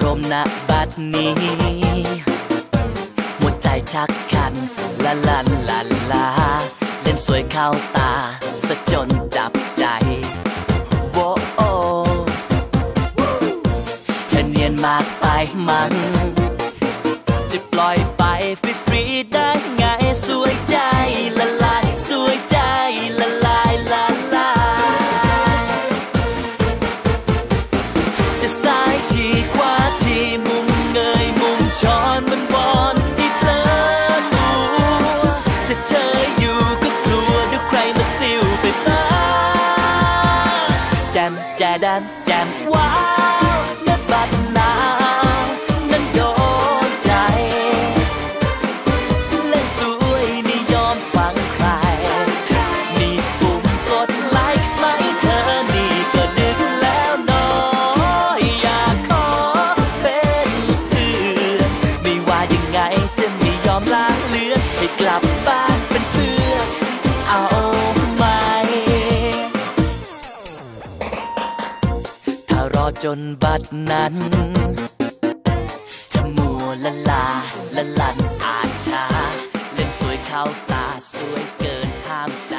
ารมณ์ณบัดนี้ หัวใจชักคันละลันละลา เล่นสวยเข้าตาสะจนจับใจโวโอเธอเนียนมากไปมัน จะปล่อยไปฟรีๆได้ไงสวย มแจดัมแจมว้า จนบัดนั้นจะมัวละลาละลันอาชาเล่นสวยเข้าตาสวยเกินห้ามใจ